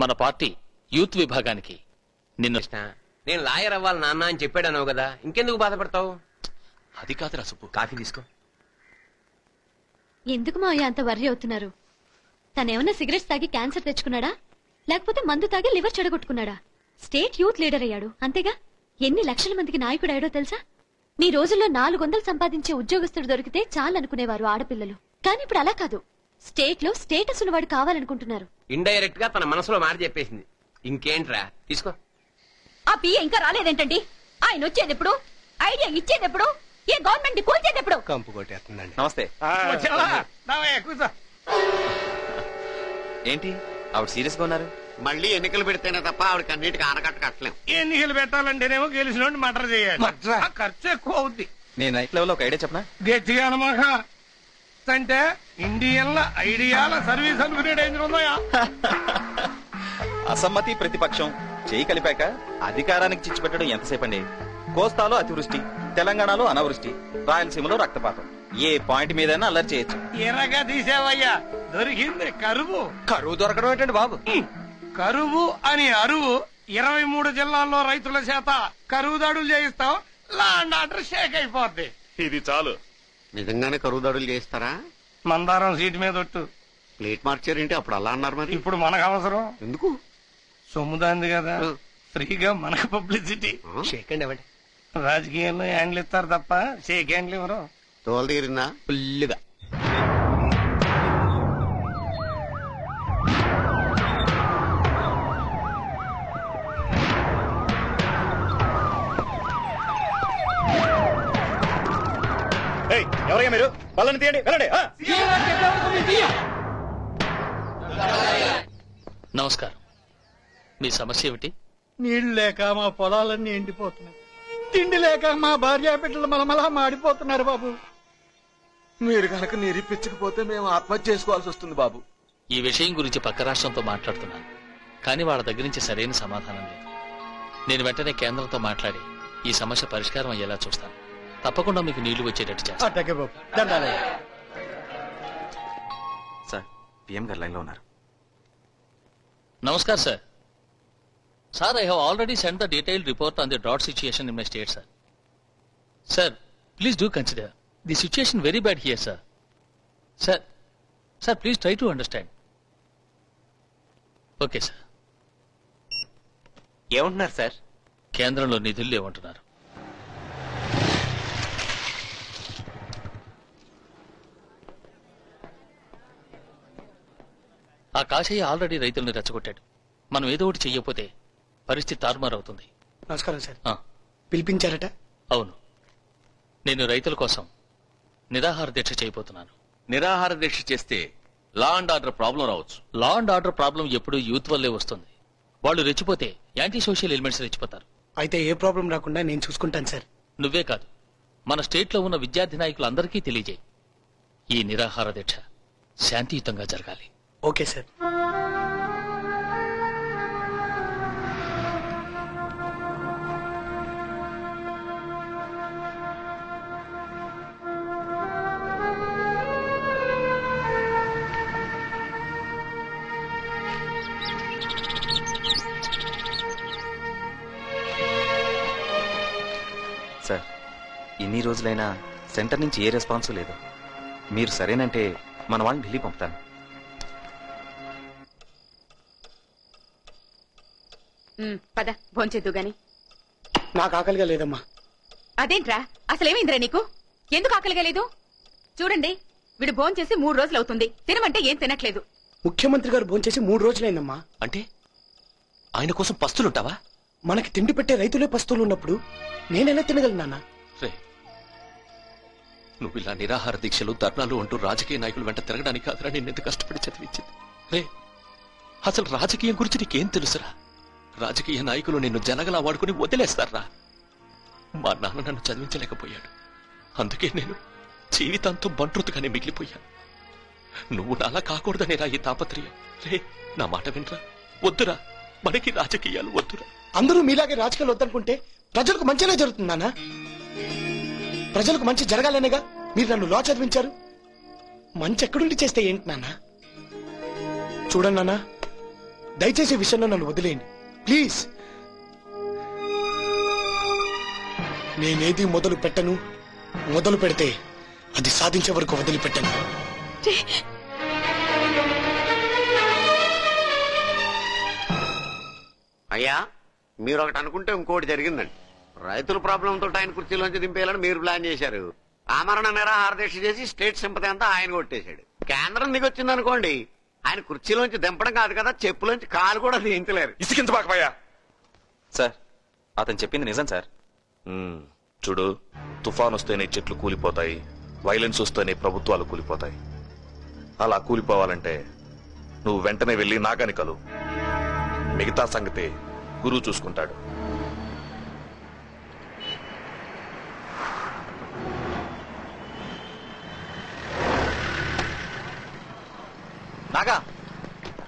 మన party youth విభాగానికి. నిన్ను నేను లాయర్ అవ్వాలి నాన్న అని చెప్పాడన్నావు కదా ఇంకెందుకు బాధపడతావు? అది కాదురా సుబ్బు. కాఫీ తీసుకో. ఎందుకు మావయ్య అంత వర్రీ అవుతున్నారు? తనేమన్నా సిగరెట్స్ తాగి క్యాన్సర్ తెచ్చుకున్నాడా? లేకపోతే మందు తాగి లివర్ చెడగొట్టుకున్నాడా? స్టేట్ యూత్ లీడర్ అయ్యాడు అంతేగా? ఎన్ని లక్షల మందికి నాయకుడు అయ్యాడో తెలుసా? మీ రోజుల్లో నాలుగు వందలు సంపాదించే ఉద్యోగస్తుడు దొరికితే చాలనుకునేవారు ఆడపిల్లలు. కానీ ఇప్పుడు అలా కాదు. స్టేట్లో స్టేటస్ ఉన్నవాడు కావాలనుకుంటున్నారు. ఇండైరెక్ట్గా తన మనసులో మాట చెప్పేసింది. ఇంకేంట్రా? తీసుకో. ఆ పిఏ ఇంకా రాలేదేంటండి? ఆయన వచ్చేది ఎప్పుడు ఐడియా ఇచ్చేది ఎప్పుడు ఏ గవర్నమెంట్ కూల్చేది ఎప్పుడు కంపు కొట్టేస్తుందండి. నమస్తే. కూర్చో. ఏంటి? ఆవిడ సీరియస్గా ఉన్నారు? మళ్ళీ ఎన్నికలు పెడితేనే తప్ప ఆవిడకి అన్నిటికీ ఆనకట్ట కట్టలేం. ఎన్నికలు పెట్టాలంటేనేమో గెలిచిన మటర్ చేయాలి. ఆ ఖర్చు ఎక్కువ అవుద్ది. నేను నైట్ లెవెల్ ఒక ఐడియా చెప్పనా? గట్టిగా అనమాక. అంటే ఇండియన్ల ఐడియాల సర్వీస్ అనుకునే డేంజర్ ఉన్నాయా అసమ్మతి ప్రతిపక్షం చేయి కలిపాక అధికారానికి చిచ్చుపెట్టడం ఎంతసేపు అండి కోస్తాలో అతివృష్టి తెలంగాణలో అనావృష్టి రాయలసీమలో రక్తపాతం. ఏ పాయింట్ మీదైనా అల్లరి చేయొచ్చు. ఎర్రగా తీసేవయ్యా. దొరికింది కరువు. కరువు దొరకడం ఏంటండి బాబు? కరువు అని అరువు ఇరవై మూడు జిల్లాల్లో రైతుల చేత కరువు దాడులు చేయిస్తాం. లాండ్ ఆర్డర్ షేక్ అయిపోద్ది. ఇది చాలు. నిజంగానే కరువు దాడులు చేస్తారా? మందారం సీటు మీద ఒట్టు. ప్లేట్ మార్చారేంటి? అప్పుడు అలా అన్నారు మరి. ఇప్పుడు మనకు అవసరం. ఎందుకు? సొమ్ముదాంది కదా. ఫ్రీగా మనకు పబ్లిసిటీ. షేక్ అండి అవ్వండి. రాజకీయాల్లో హ్యాండ్లు ఇస్తారు తప్ప షేక్ హ్యాండ్లు ఇవ్వరు. తోలు తీరిందా? ఫుల్గా ఎవరయ్యా మీరు? పళ్ళని తీయండి వెళ్ళండి ఆ. నమస్కారం. మీ సమస్య ఏమిటి? నీళ్ళు లేక మా పొలాలన్నీ ఎండిపోతున్నాయి. తిండి లేక మా భార్య బిడ్డలు మలమలా మాడిపోతున్నారు బాబు. మీరు కనుక నిరూపించకపోతే మేము ఆత్మహత్య చేసుకోవాల్సి వస్తుంది బాబు. ఈ విషయం గురించి పక్క రాష్ట్రంతో మాట్లాడుతున్నాను. కానీ వాళ్ళ దగ్గర నుంచి సరైన సమాధానం లేదు. నేను వెంటనే కేంద్రంతో మాట్లాడి ఈ సమస్య పరిష్కారం అయ్యేలా చూస్తాను. తప్పకుండా మీకు నీళ్ళు వచ్చేటట్టు చేస్తాను అట్టకే బాబు దండాలయ్య. సార్ పిఎం గారు లైన్లో ఉన్నారు. Namaskar sir. Sir I have already send the detail report on the drought situation in my state sir sir please do consider the situation very bad here sir sir sir please try to understand okay sir ఏమంటున్నారు sir? కేంద్రంలో నిధులు లేవంటున్నారు. ఆ Kasaiah already రైతుల్ని రెచ్చగొట్టాడు. మనం ఏదో ఒకటి చెయ్యకపోతే పరిస్థితి తారుమారవుతుంది. నమస్కారం సార్. ఆ, పిలిపించారట? అవును. నేను రైతుల కోసం నిరాహార దీక్ష చేయబోతున్నాను. నిరాహార దీక్ష చేస్తే లా అండ్ ఆర్డర్ ప్రాబ్లం రావచ్చు. లా అండ్ ఆర్డర్ ప్రాబ్లం ఎప్పుడు యూత్ వల్లే వస్తుంది. వాళ్ళు రెచ్చిపోతే యాంటీ సోషల్ ఎలిమెంట్స్ రెచ్చిపోతారు. అయితే ఏ ప్రాబ్లం రాకుండా నేను చూసుకుంటాను సార్. నువ్వే కాదు మన స్టేట్లో ఉన్న విద్యార్థి నాయకులందరికీ తెలియజేయి. ఈ నిరాహార దీక్ష శాంతియుతంగా జరగాలి. Okay sir. సార్ ఇన్ని రోజులైనా సెంటర్ నుంచి ఏ రెస్పాన్స్ లేదు. మీరు సరేనంటే మన వాళ్ళని ఢిల్లీ పంపుతాను. పద భోంచేద్దు గాని. నాకు ఆకలిగా లేదమ్మా. అదేంట్రా? అసలేమైందిరా నీకు? ఎందుకు ఆకలిగా లేదు? చూడండి వీడు భోంచేసి మూడు రోజులు అవుతుంది. తినమంటే ఏం తినట్లేదు. ముఖ్యమంత్రి గారు భోంచేసి మూడు రోజులైందమ్మా. అంటే ఆయన కోసం పస్తులుంటావా? మనకి తిండి పెట్టే రైతులే పస్తులు ఉన్నప్పుడు నేనెలా తినగలను నాన్న? రే నువ్వు ఇలా నిరాహార దీక్షలు ధర్నాలు అంటూ రాజకీయ నాయకుల వెంట తిరగడానికి కాదురా నేను ఎంత కష్టపడి చదివించింది. రే అసలు రాజకీయం గురించి నీకేం తెలుసురా? రాజకీయ నాయకులు నిన్ను జనగలా వాడుకుని వదిలేస్తారా? మా నాన్న నన్ను చదివించలేకపోయాడు. అందుకే నేను జీవితాంతం బంట్రుతుగానే మిగిలిపోయాను. నువ్వు నాలా కాకూడదనేరా ఈ తాపత్రయం. రే నా మాట వినరా. వద్దురా. మనకి రాజకీయాలు వద్దురా. అందరూ మీలాగే రాజకీయాలు వద్దనుకుంటే ప్రజలకు మంచిగా జరుగుతుంది ప్రజలకు మంచి జరగాలనేగా మీరు నన్ను లా చదివించారు. మంచి ఎక్కడుండి చేస్తే ఏంటి నాన్న? చూడండి నాన్న. దయచేసి విషయంలో నన్ను వదిలేయండి. ప్లీజ్. నేనేది మొదలు పెట్టను మొదలు పెడితే అది సాధించే వరకు వదిలిపెట్టను. అయ్యా మీరు ఒకటి అనుకుంటే ఇంకోటి జరిగిందండి. రైతుల ప్రాబ్లంతో ఆయన కుర్చీలోంచి దింపేయాలని మీరు ప్లాన్ చేశారు. ఆమరణ నిరాహార దీక్ష చేసి స్టేట్ సింపతి అంతా ఆయన కొట్టేశాడు. కేంద్రం దిగొచ్చింది అనుకోండి ఆయన కుర్చీలోంచి దింపడం కాదు కదా చెప్పులోంచి కాలు కూడా దించలేరు ఇసికించబాకబోయా సార్ అతను చెప్పింది నిజం సార్. చూడు తుఫాన్ వస్తేనే చెట్లు కూలిపోతాయి వైలెన్స్ వస్తేనే ప్రభుత్వాలు కూలిపోతాయి. అలా కూలిపోవాలంటే నువ్వు వెంటనే వెళ్ళి నాగని కలు. మిగతా సంగతి గురువు చూసుకుంటాడు.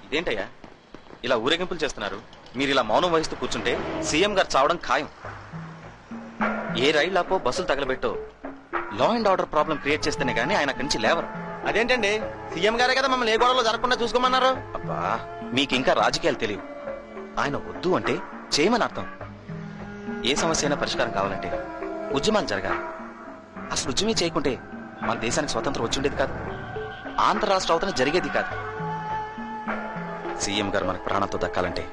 ఇదేంటయ్యా ఇలా ఊరేగింపులు చేస్తున్నారు. మీరు ఇలా మౌనం వహిస్తూ కూర్చుంటే సీఎం గారు చావడం ఖాయం. ఏ రైళ్ళాపో బస్సులు తగలబెట్టో law and order problem create చేస్తేనే గానీ ఆయన అక్కడి నుంచి లేవరు. అదేంటండి? సీఎం గారే కదా మమ్మల్ని ఏ గొడవలో జరగకుండా చూసుకోమన్నారు? అబ్బా మీకు ఇంకా రాజకీయాలు తెలియవు. ఆయన వద్దు అంటే చేయమని అర్థం. ఏ సమస్య అయినా పరిష్కారం కావాలంటే ఉద్యమాలు జరగాలి. అసలు ఉద్యమే చేయకుంటే మన దేశానికి స్వతంత్రం వచ్చిండేది కాదు. ఆంధ్ర రాష్ట్ర అవతన జరిగేది కాదు. సీఎం గారు మనకు ప్రాణంతో దక్కాలంటే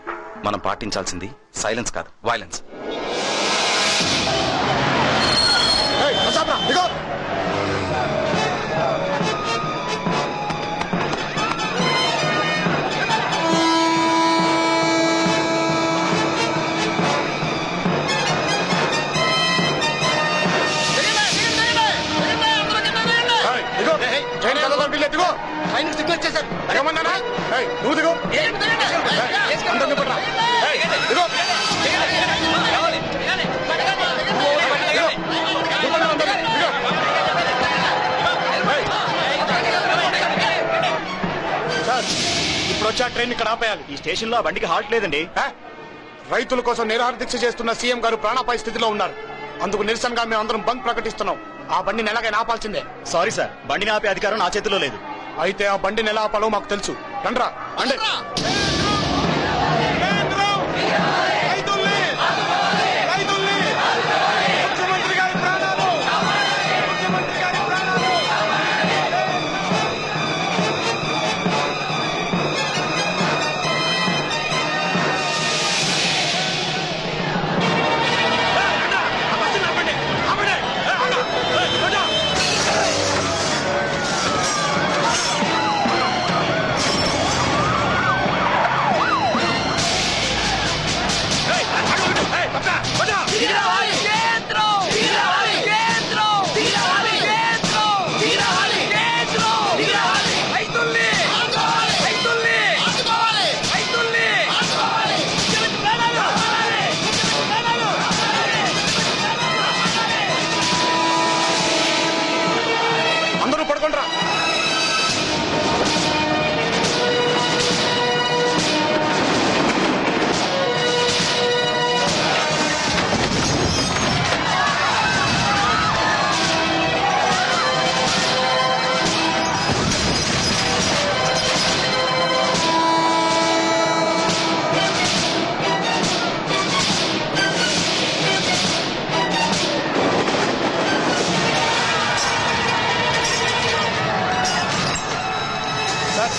మనం పాటించాల్సింది సైలెన్స్ కాదు వైలెన్స్ నువ్వు దిగు. అందరిని పట్రా దిగు. ఇప్పుడు వచ్చి ఆ ట్రైన్ ఇక్కడ ఆపేయాలి. ఈ స్టేషన్లో బండికి హాల్ట్ లేదండి. రైతుల కోసం నిరాహార దీక్ష చేస్తున్న సీఎం గారు ప్రాణాపాయ స్థితిలో ఉన్నారు. అందుకు నిరసనగా మేము అందరం బంద్ ప్రకటిస్తున్నాం. ఆ బండిని ఎలాగైనా ఆపాల్సిందే. సారీ సార్ బండిని ఆపే అధికారం నా చేతిలో లేదు. అయితే ఆ బండిని ఎలా ఆపాలో మాకు తెలుసు. రండ్రా రండి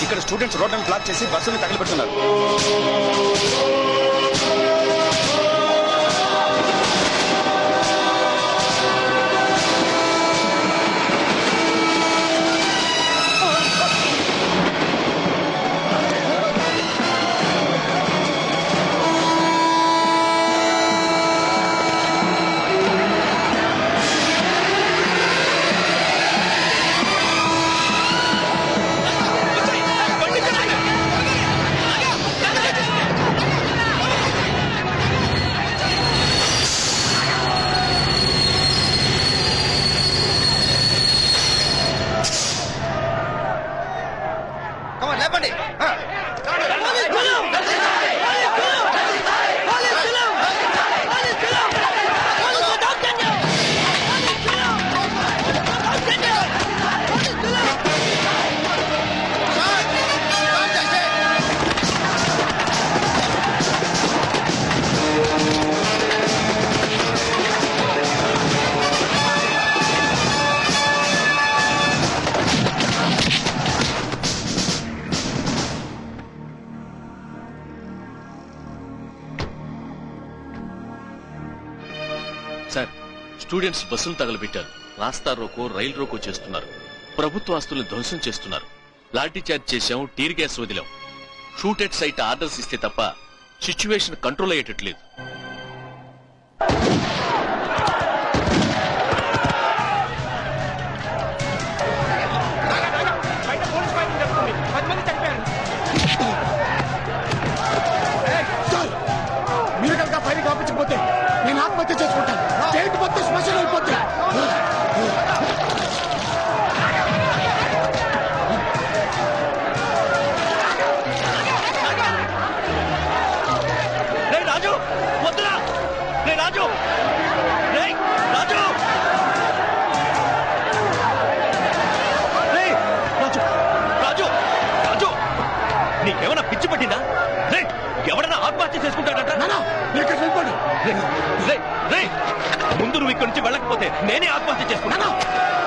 ఇక్కడ స్టూడెంట్స్ రోడ్లను బ్లాక్ చేసి బస్సును తగిలిపెడుతున్నారు సార్ స్టూడెంట్స్ బస్సులు తగలబెట్టారు. రాస్తా రోకో రైలు రోకో చేస్తున్నారు. ప్రభుత్వ ఆస్తులను ధ్వంసం చేస్తున్నారు. లాఠీ చార్జ్ చేశాం టీర్ గ్యాస్ వదిలాం. షూటెడ్ సైట్ ఆర్డర్స్ ఇస్తే తప్ప సిచ్యువేషన్ కంట్రోల్ అయ్యేటట్లేదు. రాజు! రాజు! రాజు! రాజు! రాజు! నీకేమైనా పిచ్చి పట్టిందా? రే ఎవడన్నా ఆత్మహత్య చేసుకుంటాడట ముందు నువ్వు ఇక్కడి నుంచి వెళ్ళకపోతే నేనే ఆత్మహత్య చేసుకున్నాను నానా